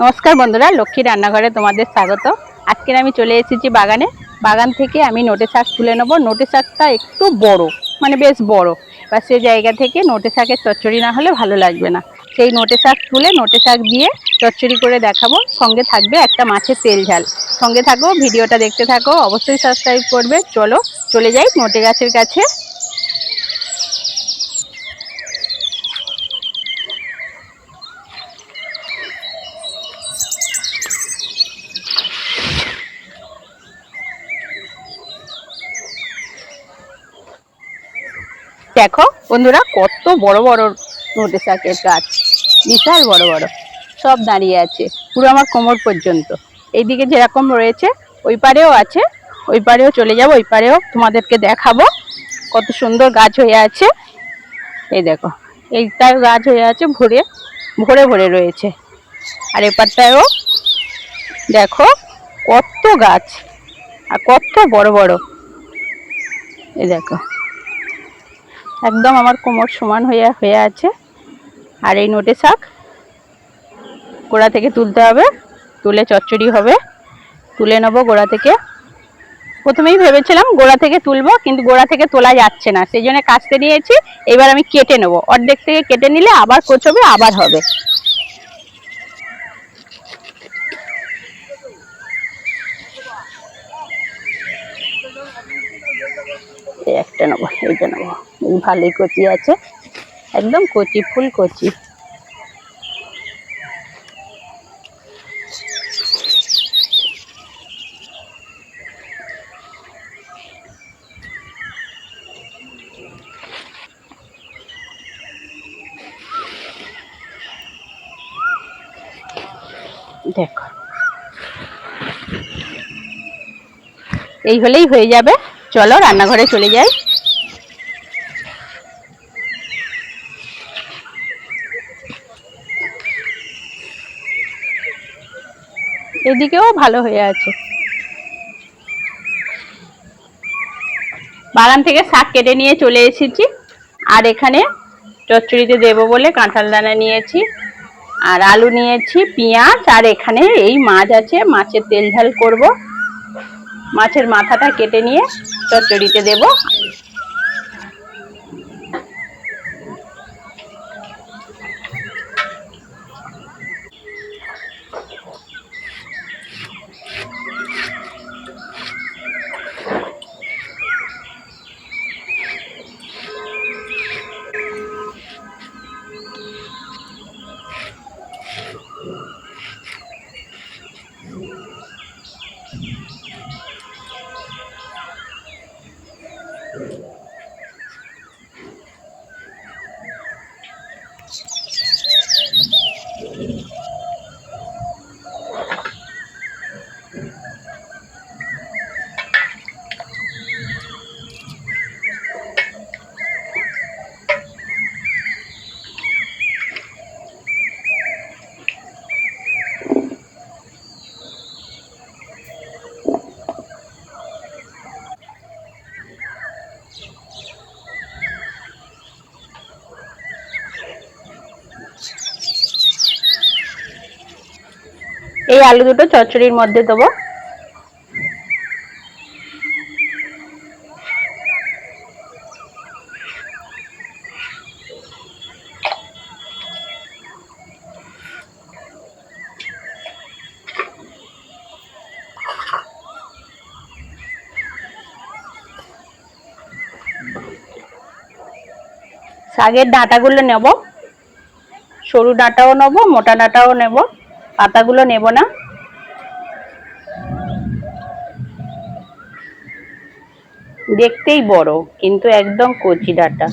নমস্কার বন্ধুরা, লক্ষ্মী রান্নাঘরে তোমাদের স্বাগত। আজকে আমি চলে এসেছি বাগানে। বাগান থেকে আমি নোটে শাক তুলে নেব। নোটে শাকটা একটু বড় মানে বেশ বড়। বা সে জায়গা থেকে নোটে শাকের চচ্চড়ি না হলে ভালো লাগবে না। সেই নোটে শাক তুলে নোটে শাক দিয়ে চচ্চড়ি করে দেখাবো। সঙ্গে থাকবে একটা মাছের তেল ঝাল। সঙ্গে থাকো, ভিডিওটা দেখতে থাকো, অবশ্যই সাবস্ক্রাইব করবে। চলো, চলে যাই নোটে গাছের কাছে। দেখো, বন্ধুরা, কত বড় বড় নোটে শাকের গাছ। বিশাল বড় বড়। সব দাঁড়িয়ে আছে। পুরো আমার কোমর পর্যন্ত। এইদিকে যেরকম রয়েছে, ওই পারেও আছে। ওই পারেও চলে যাব, ওই পারেও তোমাদেরকে দেখাবো কত সুন্দর গাছ হয়ে আছে। এই দেখো এইটাও গাছ হয়ে আছে ভরে ভরে ভরে রয়েছে। আর এপারটায়ও দেখো, কত গাছ, আর কত বড় বড়। এই দেখো। একদম আমার কোমর সমান হয়ে হয়ে আছে। আর এই নোটে শাক গোড়া থেকে তুলতে হবে। তুলে চচ্চড়ি হবে। তুলে নেব গোড়া থেকে। প্রথমেই ভেবেছিলাম গোড়া থেকে তুলবো, কিন্তু গোড়া থেকে তোলা যাচ্ছে না। সেই জন্য কাচতে নিয়েছি। এবার আমি কেটে নেব। অর্ধেক থেকে কেটে নিলে আবার কোচবে, আবার হবে। একটা নেব এইটা নেব। ভালোই কচি আছে। একদম কচি, ফুল কচি। দেখো। এই হলেই হয়ে যাবে। চলো রান্নাঘরে চলে যাই। এদিকেও ভালো হয়ে আছে। বাগান থেকে শাক কেটে নিয়ে চলে এসেছি। আর এখানে চচ্চড়িতে দেবো বলে কাঁঠাল দানা নিয়েছি, আর আলু নিয়েছি, পেঁয়াজ, আর এখানে এই মাছ আছে, মাছের তেল ঝাল করব। মাছের মাথাটা কেটে নিয়ে চচ্চড়িতে দেব। এই আলু দুটো চচ্চড়ির মধ্যে দেবো। শাকের ডাঁটাগুলো নেব। সরু ডাঁটাও নেব, মোটা ডাঁটাও নেব। পাতাগুলো নেব না। দেখতেই বড়, কিন্তু একদম কচি ডাঁটা।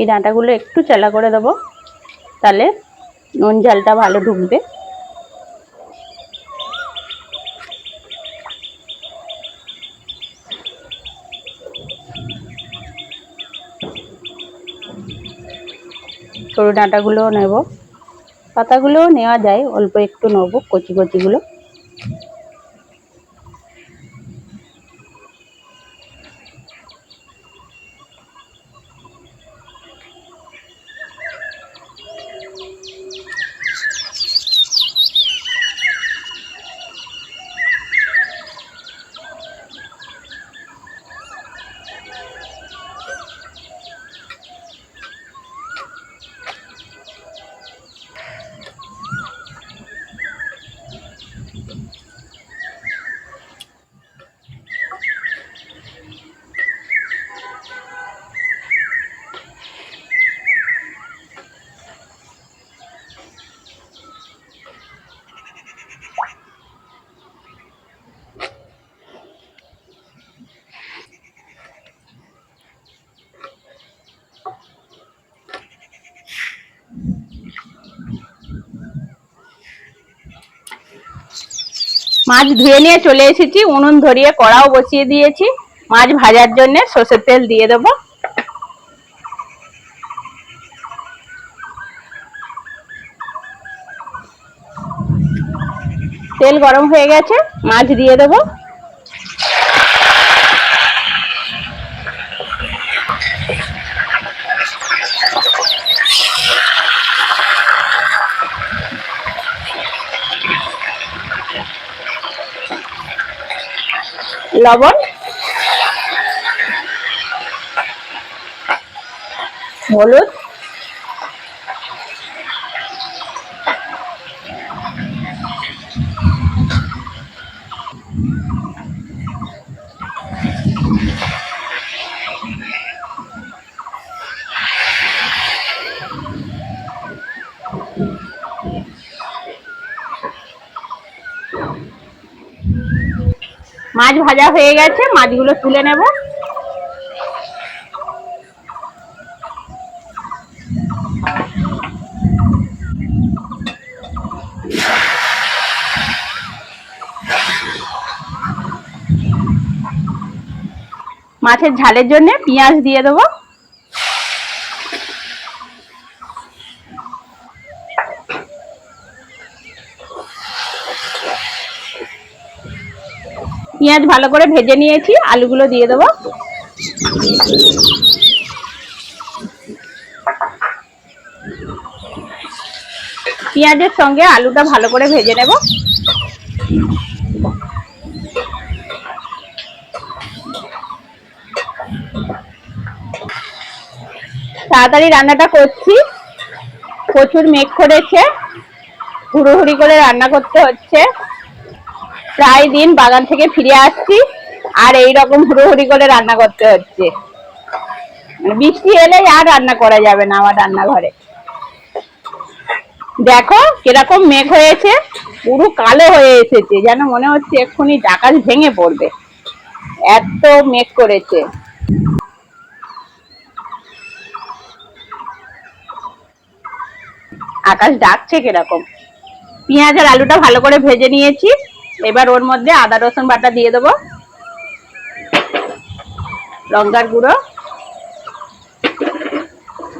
এই ডাঁটাগুলো একটু চেলা করে দেবো, তাহলে নুন জলটা ভালো ঢুকবে। সরু ডাঁটাগুলোও নেব। পাতাগুলোও নেওয়া যায়, অল্প একটু নেব, কচি কচিগুলো। মাছ ধুয়ে নিয়ে চলে এসেছি। উনুন ধরিয়ে কড়াও বসিয়ে দিয়েছি। মাছ ভাজার জন্য সর্ষের তেল দিয়ে দেবো। তেল গরম হয়ে গেছে, মাছ দিয়ে দেবো। লবণ। হলুদ। মাছ ভাজা হয়ে গেছে মাছগুলো তুলে নেব। মাছের ঝালের জন্য পেঁয়াজ দিয়ে দেবো। পেঁয়াজ ভালো করে ভেজে নিয়েছি, আলুগুলো দিয়ে দেবো। পেঁয়াজের সঙ্গে আলুটা ভালো করে ভেজে নেব। তাড়াতাড়ি রান্নাটা করছি। প্রচুর মেঘ করেছে। হুড়োহুড়ি করে রান্না করতে হচ্ছে। প্রায় দিন বাগান থেকে ফিরে আসছি আর এই রকম হুড়োহুড়ি করে রান্না করতে হচ্ছে। মানে বৃষ্টি এলেই আর রান্না করা যাবে না আমার রান্নাঘরে। দেখো কীরকম মেঘ হয়েছে, পুরো কালো হয়ে এসেছে, যেন মনে হচ্ছে এক্ষুনি আকাশ ভেঙে পড়বে। এত মেঘ করেছে। আকাশ ডাকছে কীরকম। পেঁয়াজ আর আলুটা ভালো করে ভেজে নিয়েছি। এবার ওর মধ্যে আদা, রসুন বাটা দিয়ে দেবো। লঙ্কার গুঁড়ো,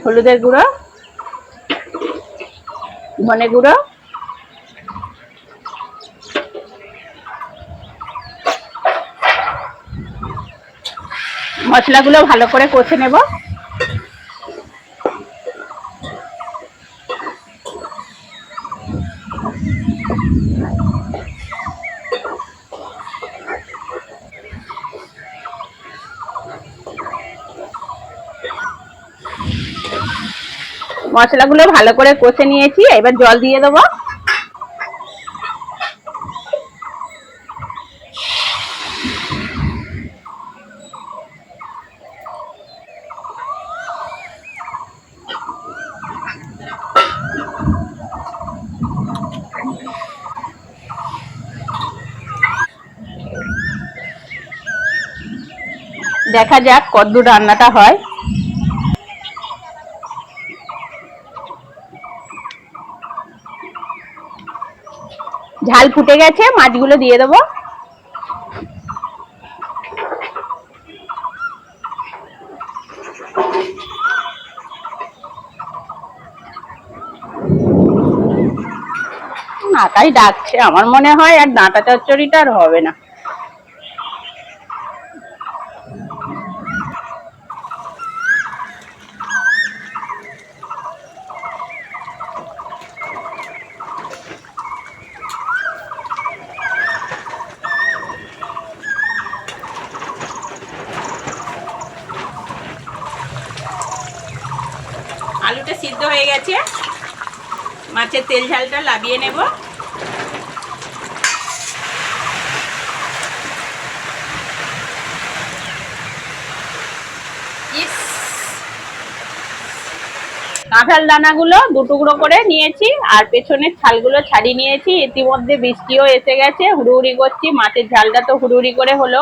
হলুদের গুঁড়ো, ধনে গুঁড়ো, মশলাগুলো ভালো করে কষে নেব। মশলাগুলো ভালো করে কষে নিয়েছি এবার জল দিয়ে দেবো। দেখা যাক কদ্দূর রান্নাটা হয়। ঝাল ফুটে গেছে, মাছগুলো দিয়ে দেবো। নাটাই ডাকছে, আমার মনে হয় আর ডাঁটা চচ্চড়িটা আর হবে না আলুটা সিদ্ধ হয়ে গেছে মাছের তেল ঝালটা লাবিয়ে নেব! কাঁঠাল দানাগুলো দু টুকরো করে নিয়েছি, আর পেছনের ছালগুলো ছাড়িয়ে নিয়েছি। ইতিমধ্যে বৃষ্টিও এসে গেছে, হুড়ুহুড়ি করছি মাছের ঝালটা তো হুড়ুহুড়ি করে হলো।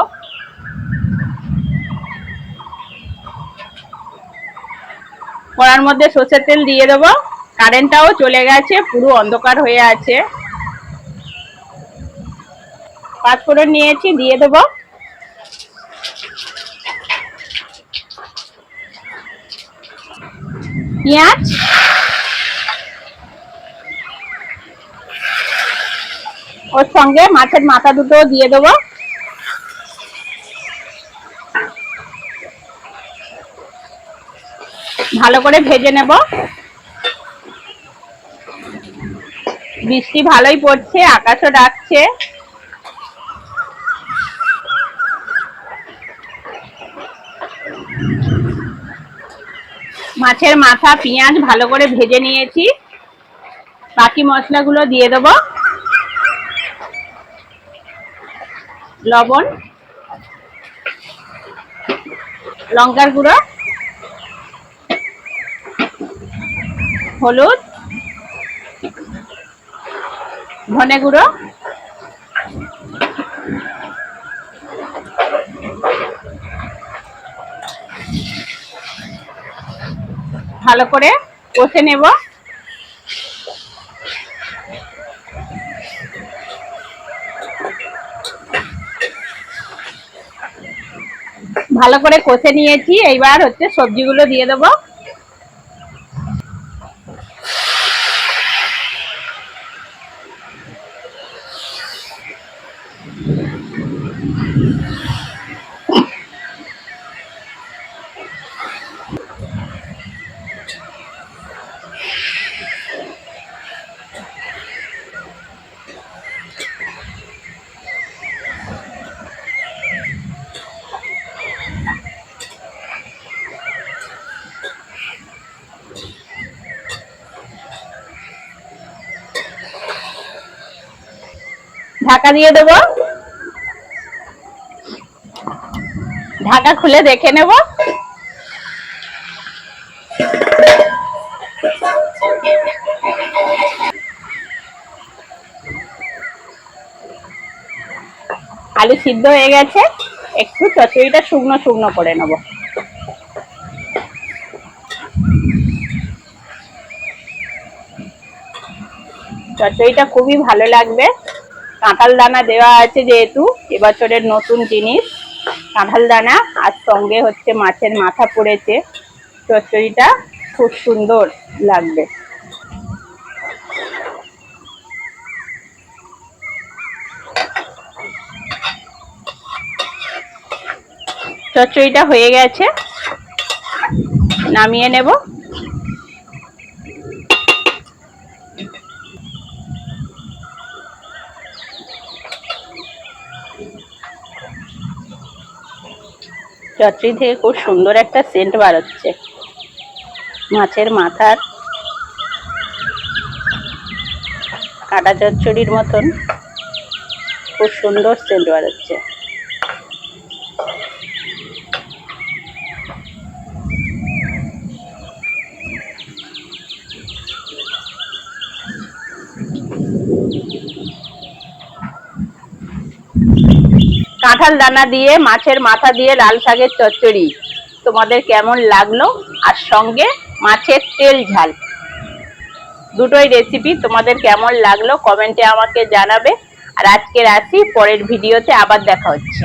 কড়ার মধ্যে সর্ষের তেল দিয়ে দেবো। কারেন্টটাও চলে গেছে, পুরো অন্ধকার হয়ে আছে। পাঁচফোড়ন নিয়েছি, দিয়ে দেবো। পেঁয়াজ। ওর সঙ্গে মাছের মাথা দুটো দিয়ে দেবো। ভালো করে ভেজে নেব। বৃষ্টি ভালোই পড়ছে, আকাশও ডাকছে। মাছের মাথা, পেঁয়াজ ভালো করে ভেজে নিয়েছি। বাকি মশলাগুলো দিয়ে দেব। লবণ, লঙ্কার গুঁড়ো, হলুদ ধনে গুঁড়ো। ভালো করে কষে নেব। ভালো করে কষে নিয়েছি। এইবার হচ্ছে সবজিগুলো দিয়ে দেবো। ঢাকা দিয়ে দেব? ঢাকা খুলে দেখে নেব। আলু সিদ্ধ হয়ে গেছে। একটু চচড়িটা শুকনো শুকনো করে নেব। চচড়িটা খুবই ভালো লাগবে। কাঁঠাল দানা দেওয়া আছে যেহেতু, এবছরের নতুন জিনিস। কাঁঠাল দানা আর সঙ্গে হচ্ছে মাছের মাথা পড়েছে। চচ্চড়িটা খুব সুন্দর লাগবে। চচ্চড়িটা হয়ে গেছে। নামিয়ে নেব। চচ্চড়ি থেকে খুব সুন্দর একটা সেন্ট বাড়াচ্ছে মাছের মাথার কাটা চচ্চড়ির মতন খুব সুন্দর সেন্ট বাড়াচ্ছে কাঁঠাল দানা দিয়ে, মাছের মাথা দিয়ে লাল শাকের চচ্চড়ি। তোমাদের কেমন লাগল? আর সঙ্গে মাছের তেল ঝাল। দুটোই রেসিপি তোমাদের কেমন লাগল? কমেন্টে আমাকে জানাবে। আর আজকের আসি পরের ভিডিওতে আবার দেখা হচ্ছে।